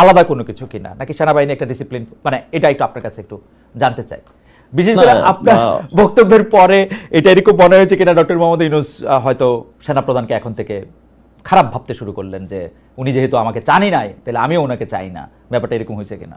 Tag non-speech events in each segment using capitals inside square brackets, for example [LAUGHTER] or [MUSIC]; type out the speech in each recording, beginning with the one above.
আলাদা কোনো কিছু কিনা? নাকি সেনাবাহিনী একটা ডিসিপ্লিন মানে এটা একটু আপনার কাছে একটু জানতে চাই। বিশেষ করে আপনার বক্তব্যের পরে এটা এরকম মনে হয়েছে কিনা? ডক্টর মোহাম্মদ ইউনুস হয়তো হয়তো সেনাপ্রধানকে এখন থেকে খারাপ ভাবতে শুরু করলেন যে উনি যেহেতু আমাকে চানই নাই তাহলে আমিও ওনাকে চাই না। ব্যাপারটা এরকম হয়েছে কিনা?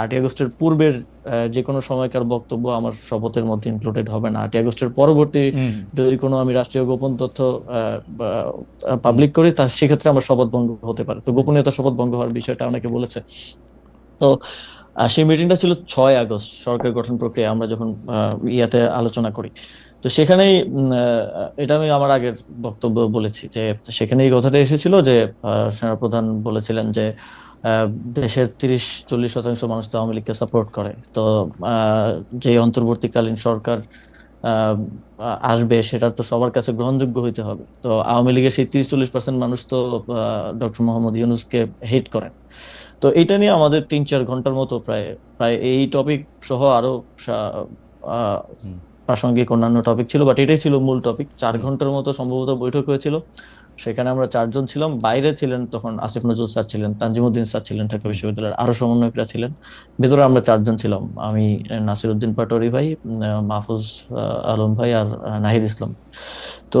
আটই আগস্টের পূর্বের যে কোনো সময়কার বক্তব্য আমার শপথের মধ্যে ইনক্লুডেড হবে না। আটই আগস্টের পরবর্তী যদি কোনো আমি রাষ্ট্রীয় গোপন তথ্য পাবলিক করি তা সেক্ষেত্রে আমার শপথ ভঙ্গ হতে পারে। তো গোপনীয়তা শপথ ভঙ্গ হওয়ার বিষয়টা অনেকে বলেছে। তো সেই মিটিংটা ছিল ছয় আগস্ট সরকার গঠন প্রক্রিয়া আমরা যখন আহ, ইয়াতে আলোচনা করি। তো সেখানেই এটা আমি আমার আগের বক্তব্য বলেছি যে সেখানে এই কথাটা এসেছিল যে সেনাপ্রধান বলেছিলেন যে আহ, দেশের তিরিশ চল্লিশ শতাংশ মানুষ তো আওয়ামী লীগকে সাপোর্ট করে। তো যে অন্তর্বর্তীকালীন সরকার আসবে সেটার তো সবার কাছে গ্রহণযোগ্য হইতে হবে। তো আওয়ামী লীগের সেই তিরিশ চল্লিশ পার্সেন্ট মানুষ তো ডক্টর মোহাম্মদ ইউনুসকে হেট করেন। তো এটা নিয়ে আমাদের তিন চার ঘণ্টার মতো প্রায় প্রায় এই টপিক সহ আরও। প্রাসঙ্গিক অন্যান্য টপিক ছিল বাট এটাই ছিল মূল টপিক চার ঘণ্টার মতো সম্ভবত বৈঠক হয়েছিল। সেখানে আমরা চারজন ছিলাম। বাইরে ছিলেন তখন আসিফ নজরুল স্যার ছিলেন, তানজিমুদ্দিন স্যার ছিলেন, ঢাকা বিশ্ববিদ্যালয়ের আরও সমন্বয়করা ছিলেন। ভেতরে আমরা চারজন ছিলাম, আমি নাসির উদ্দিন পাটোয়ারি ভাই মাহফুজ আলম ভাই আর নাহিদ ইসলাম। তো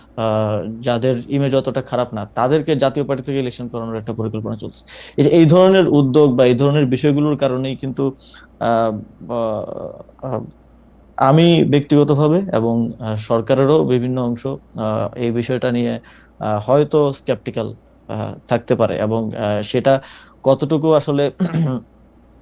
যাদের ইমেজ অতটা খারাপ না, তাদেরকে জাতীয় পার্টি থেকে ইলেকশন করানোর একটা পরিকল্পনা চলছে। এই ধরনের উদ্যোগ বা এই ধরনের বিষয়গুলোর কারণেই কিন্তু আমি ব্যক্তিগতভাবে এবং সরকারেরও বিভিন্ন অংশ এই বিষয়টা নিয়ে হয়তো স্কেপটিক্যাল থাকতে পারে এবং সেটা কতটুকু আসলে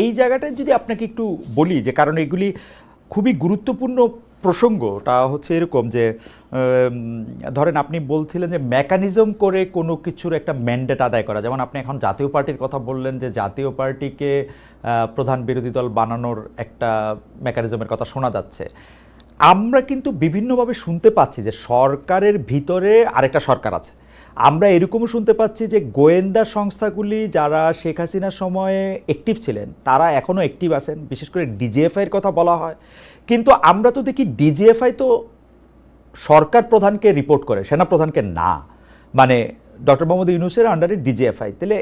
এই জায়গাটায় যদি আপনাকে একটু বলি যে, কারণ এগুলি খুবই গুরুত্বপূর্ণ প্রসঙ্গটা হচ্ছে এরকম যে ধরেন আপনি বলছিলেন যে মেকানিজম করে কোনো কিছুর একটা ম্যান্ডেট আদায় করা। যেমন আপনি এখন জাতীয় পার্টির কথা বললেন যে, জাতীয় পার্টিকে প্রধান বিরোধী দল বানানোর একটা মেকানিজমের কথা শোনা যাচ্ছে। আমরা কিন্তু বিভিন্নভাবে শুনতে পাচ্ছি যে, সরকারের ভিতরে আরেকটা সরকার আছে। আমরা এরকমও শুনতে পাচ্ছি যে গোয়েন্দা সংস্থাগুলি যারা শেখ হাসিনার সময়ে অ্যাক্টিভ ছিলেন, তারা এখনও অ্যাক্টিভ আছেন, বিশেষ করে ডিজিএফআইয়ের কথা বলা হয়। কিন্তু আমরা তো দেখি ডিজিএফআই তো সরকার প্রধানকে রিপোর্ট করে, সেনা প্রধানকে না। মানে ডক্টর মোহাম্মদ ইউনুসের আন্ডারে ডিজিএফআই তাহলে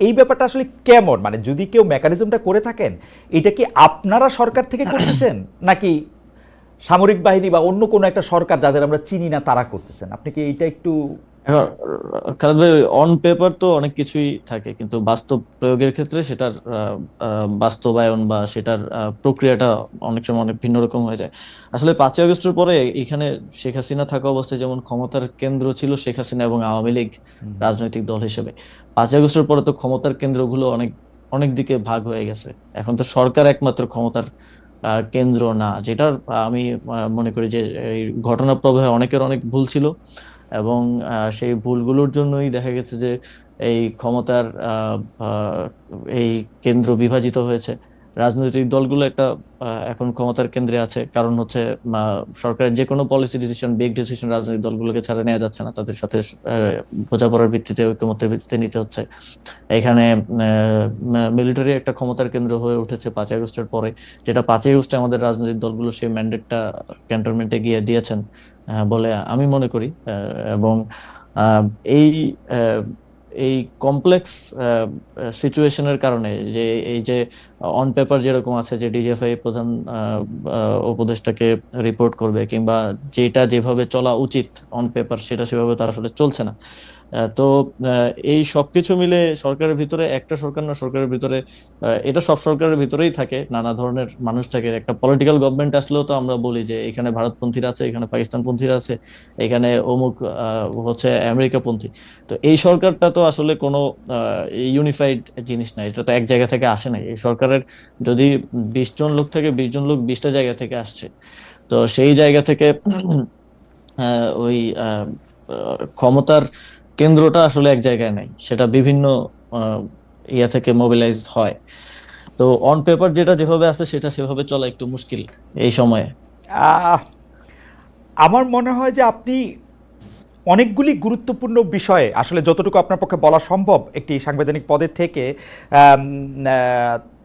এই ব্যাপারটা আসলে কেমন? মানে যদি কেউ মেকানিজমটা করে থাকেন, এটা কি আপনারা সরকার থেকে করতেছেন? নাকি সামরিক বাহিনী বা অন্য কোনো একটা সরকার যাদের আমরা চিনি না, তারা করতেছেন? আপনি কি এইটা একটু খালেদ ভাই অন পেপার তো অনেক কিছুই থাকে কিন্তু বাস্তব প্রয়োগের ক্ষেত্রে সেটার বাস্তবায়ন বা সেটার প্রক্রিয়াটা অনেক সময় অনেক ভিন্ন রকম হয়ে যায়। আসলে পাঁচই আগস্টের পরে এখানে শেখ হাসিনা থাকা অবস্থায় যেমন ক্ষমতার কেন্দ্র ছিল শেখ হাসিনা এবং আওয়ামী লীগ রাজনৈতিক দল হিসেবে। পাঁচই আগস্টের পরে তো ক্ষমতার কেন্দ্রগুলো অনেক অনেক দিকে ভাগ হয়ে গেছে। এখন তো সরকার একমাত্র ক্ষমতার কেন্দ্র না যেটার আমি মনে করি যে এই ঘটনা প্রবাহে অনেকের অনেক ভুল ছিল। এবং সেই ভুলগুলোর জন্যই দেখা গেছে যে এই ক্ষমতার এই কেন্দ্র বিভাজিত হয়েছে। রাজনৈতিক দলগুলো একটা এখন ক্ষমতার কেন্দ্রে আছে। কারণ হচ্ছে সরকারের যে কোনো পলিসি ডিসিশন বিগ ডিসিশন রাজনৈতিক দলগুলোকে ছাড়া নেওয়া যাচ্ছে না। তাদের সাথে বোঝাপড়ার ভিত্তিতে ঐকমত্যের ভিত্তিতে নিতে হচ্ছে। এখানে মিলিটারি একটা ক্ষমতার কেন্দ্র হয়ে উঠেছে পাঁচই আগস্টের পরে। যেটা পাঁচই আগস্টে আমাদের রাজনৈতিক দলগুলো সেই ম্যান্ডেটটা ক্যান্টনমেন্টে গিয়ে দিয়েছেন। বলে আমি মনে করি এবং এই এই কমপ্লেক্স সিচুয়েশনের কারণে যে এই যে অন পেপার যেরকম আছে যে ডিজিএফআই প্রধান উপদেষ্টাকে রিপোর্ট করবে কিংবা যেটা যেভাবে চলা উচিত অন পেপার সেটা সেভাবে তার আসলে চলছে না। তো এই সবকিছু মিলে সরকারের ভিতরে একটা সরকার না সরকারের ভিতরে এটা সব সরকারের ভিতরেই থাকে, নানা ধরনের মানুষ থাকে। একটা পলিটিক্যাল গভর্নমেন্ট আসলেও তো আমরা বলি যে এখানে ভারতপন্থীরা আছে, এখানে পাকিস্তানপন্থীরা আছে, এখানে অমুক হচ্ছে আমেরিকাপন্থী। তো এই সরকারটা তো আসলে কোনো ইউনিফাইড জিনিস না, এটা তো এক জায়গা থেকে আসে নাই। এই সরকারের যদি বিশ জন লোক থেকে, বিশ জন লোক বিশটা জায়গা থেকে আসছে। তো সেই জায়গা থেকে ওই ক্ষমতার কেন্দ্রটা আসলে এক জায়গায় নাই, সেটা বিভিন্ন ইয়া থেকে মোবিলাইজ হয়। তো অন পেপার যেটা যেভাবে আছে সেটা সেভাবে চলা একটু মুশকিল এই সময়ে। আমার মনে হয় যে আপনি অনেকগুলি গুরুত্বপূর্ণ বিষয়ে, আসলে যতটুকু আপনার পক্ষে বলা সম্ভব, একটি সাংবিধানিক পদের থেকে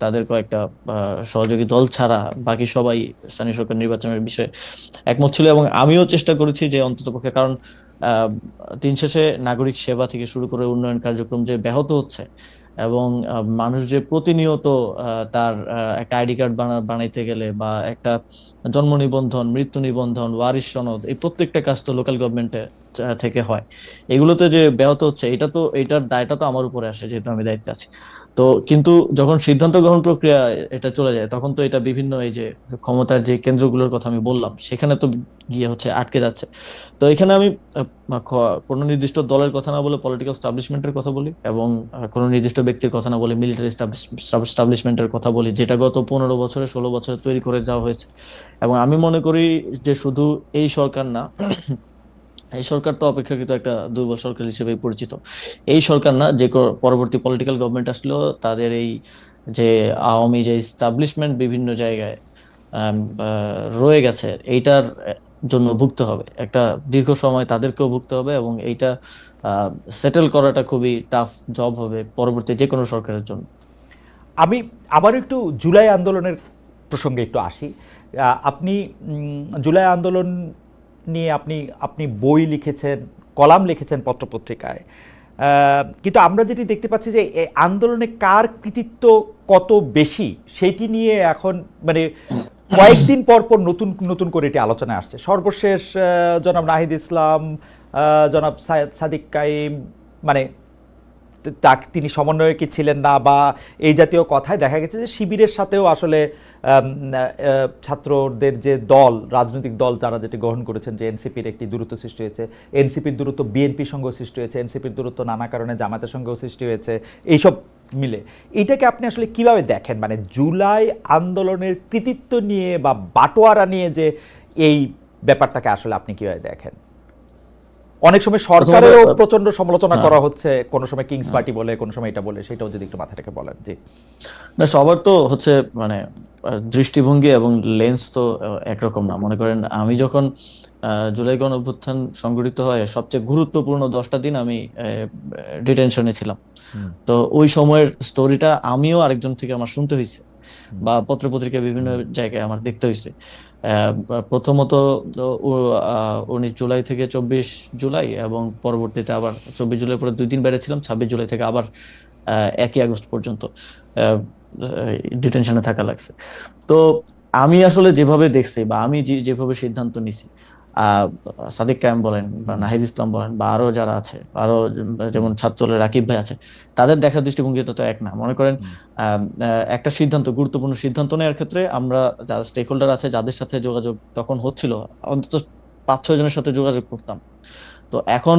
তাদের কয়েকটা সহযোগী দল ছাড়া বাকি সবাই স্থানীয় সরকার নির্বাচনের বিষয়ে একমত ছিল এবং আমিও চেষ্টা করেছি যে অন্ততপক্ষে কারণ আহ, দিন শেষে নাগরিক সেবা থেকে শুরু করে উন্নয়ন কার্যক্রম যে ব্যাহত হচ্ছে এবং মানুষ যে প্রতিনিয়ত তার একটা আইডি কার্ড বানাইতে গেলে বা একটা জন্ম নিবন্ধন মৃত্যু নিবন্ধন ওয়ারিশ সনদ এই প্রত্যেকটা কাজ তো লোকাল গভর্নমেন্টে থেকে হয়। এগুলোতে যে ব্যাহত হচ্ছে, এটা তো, এটার দায়টা তো আমার উপরে আসে, যেহেতু আমি দায়িত্বে আছি। তো কিন্তু যখন সিদ্ধান্ত গ্রহণ প্রক্রিয়া এটা চলে যায়, তখন তো এটা বিভিন্ন এই যে ক্ষমতার যে কেন্দ্রগুলোর কথা আমি বললাম, সেখানে তো গিয়ে হচ্ছে আটকে যাচ্ছে। তো এখানে আমি কোনো নির্দিষ্ট দলের কথা না বলে পলিটিক্যাল স্টাবলিশমেন্টের কথা বলি এবং কোনো নির্দিষ্ট ব্যক্তির কথা না বলে মিলিটারি স্টাবলিশমেন্টের কথা বলি, যেটা গত পনেরো বছরে, ষোলো বছরে তৈরি করে যাওয়া হয়েছে। এবং আমি মনে করি যে শুধু এই সরকার না এই সরকার তো অপেক্ষাকৃত একটা দুর্বল সরকার হিসেবে পরিচিত। এই সরকার না, যে পরবর্তী পলিটিক্যাল গভর্নমেন্ট আসলেও তাদের এই যে আওয়ামী যে স্টাবলিশমেন্ট বিভিন্ন জায়গায় রয়ে গেছে, এইটার জন্য ভুগতে হবে। একটা দীর্ঘ সময় তাদেরকেও ভুগতে হবে এবং এইটা সেটেল করাটা খুবই টাফ জব হবে পরবর্তী যে কোনো সরকারের জন্য। আমি আবার একটু জুলাই আন্দোলনের প্রসঙ্গে একটু আসি। আপনি জুলাই আন্দোলন নিয়ে আপনি আপনি বই লিখেছেন, কলাম লিখেছেন পত্রপত্রিকায়। কিন্তু আমরা যেটি দেখতে পাচ্ছি যে আন্দোলনে কার কৃতিত্ব কত বেশি, সেটি নিয়ে এখন মানে কয়েকদিন পর পর নতুন নতুন করে এটি আলোচনায় আসছে। সর্বশেষ জনাব নাহিদ ইসলাম জনাব সাদিক কাইম মানে তা তিনি সমন্বয়কে ছিলেন না বা এই জাতীয় কথায় দেখা গেছে যে শিবিরের সাথেও আসলে ছাত্রদের যে দল, রাজনৈতিক দল তারা যেটি গ্রহণ করেছেন যে এনসিপির একটি দূরত্ব সৃষ্টি হয়েছে। এনসিপির দূরত্ব বিএনপির সঙ্গেও সৃষ্টি হয়েছে, এনসিপির দূরত্ব নানা কারণে জামাতের সঙ্গেও সৃষ্টি হয়েছে, এইসব মিলে। এইটাকে আপনি আসলে কীভাবে দেখেন? মানে জুলাই আন্দোলনের কৃতিত্ব নিয়ে বা বাটোয়ারা নিয়ে যে এই ব্যাপারটাকে আসলে আপনি কীভাবে দেখেন? অনেক সময় সরকারেরও প্রচণ্ড সমালোচনা হ্যাঁ। করা হচ্ছে কোনো সময় কিংস পার্টি বলে কোনো সময় এটা বলে সেটাও যদি একটু মাথাটাকে বলেন জি। না সবার তো হচ্ছে মানে দৃষ্টিভঙ্গি এবং লেন্স তো একরকম না। মনে করেন আমি যখন জুলাই গণ অভ্যুত্থান সংগঠিত হয় সবচেয়ে গুরুত্বপূর্ণ দশটা দিন আমি ডিটেনশনে ছিলাম। তো ওই সময়ের স্টোরিটা আমিও আরেকজন থেকে আমার শুনতে হয়েছে বা পত্র পত্রপত্রিকা বিভিন্ন জায়গায় আমার দেখতে হয়েছে। প্রথমত উনিশ জুলাই থেকে চব্বিশ জুলাই এবং পরবর্তীতে আবার চব্বিশ জুলাই পরে দুই দিন বেড়েছিলাম ছাব্বিশ জুলাই থেকে আবার একই আগস্ট পর্যন্ত ডিটেনশনে থাকা লাগছে। তো আমি আসলে যেভাবে দেখছি বা আমি যেভাবে সিদ্ধান্ত নিছি সাদিক কায়েম বলেন বা নাহিদ ইসলাম বলেন বা আরও যারা আছে আরও যেমন ছাত্রলের রাকিব ভাই আছে তাদের দেখার দৃষ্টিভঙ্গিটা তো এক না। মনে করেন একটা সিদ্ধান্ত গুরুত্বপূর্ণ সিদ্ধান্ত নেওয়ার ক্ষেত্রে আমরা যারা স্টেক হোল্ডার আছে যাদের সাথে যোগাযোগ তখন হচ্ছিল অন্তত পাঁচ ছয় জনের সাথে যোগাযোগ করতাম। তো এখন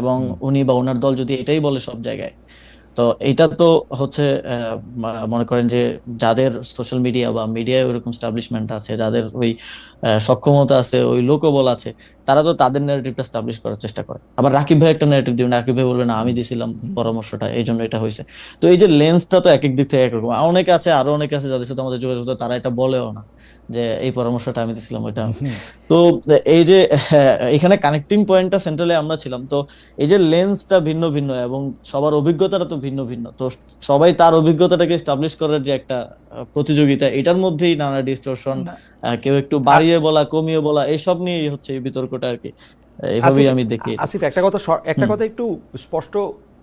এবং উনি বা ওনার দল যদি এটাই বলে সব জায়গায় তো এটা তো হচ্ছে মনে করেন যে যাদের সোশ্যাল মিডিয়া বা মিডিয়ায় ওইরকম স্টাবলিশমেন্ট আছে যাদের ওই সক্ষমতা আছে ওই লোকবল আছে তারা তো তাদের ন্যারেটিভটা স্টাবলিশ করার চেষ্টা করে। আবার রাকিব ভাই একটা ন্যারেটিভ দিবেন রাকিব ভাই বলবে না আমি দিছিলাম পরামর্শটা এই জন্য এটা হয়েছে। তো এই যে লেন্সটা তো এক এক দিক থেকে একরকম। অনেকে আছে আরও অনেকে আছে যাদের সাথে আমাদের যোগাযোগ তারা এটা বলেও না। যে এই পরামর্শটা আমি দিছিলাম ওইটা। তো এই যে [LAUGHS] এখানে কানেক্টিং পয়েন্টটা সেন্ট্রালে আমরা ছিলাম। তো এই যে লেন্সটা ভিন্ন ভিন্ন এবং সবার অভিজ্ঞতাটা তো ভিন্ন ভিন্ন। তো সবাই তার অভিজ্ঞতাটাকে এস্টাবলিশ করার যে একটা প্রতিযোগিতা এটার মধ্যেই নানা ডিস্টরশন কেউ একটু বাড়িয়ে বলা কমিয়ে বলা এইসব নিয়েই হচ্ছে এই বিতর্কটা আর কি। এইভাবেই আমি দেখি আসিফ একটা কথা একটা কথা একটু স্পষ্ট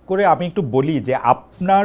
করে আমি একটু বলি যে আপনার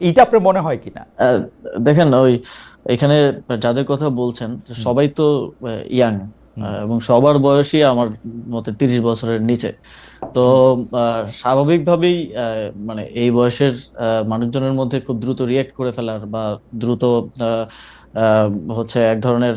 এইটা আপনার মনে হয় কিনা? দেখেন ওই এখানে যাদের কথা বলছেন সবাই তো ইয়াং এবং সবার বয়সই আমার মতে তিরিশ বছরের নিচে। তো স্বাভাবিকভাবেই আহ, মানে এই বয়সের আহ, মানুষজনের মধ্যে খুব দ্রুত রিয়েক্ট করে ফেলার বা দ্রুত হচ্ছে এক ধরনের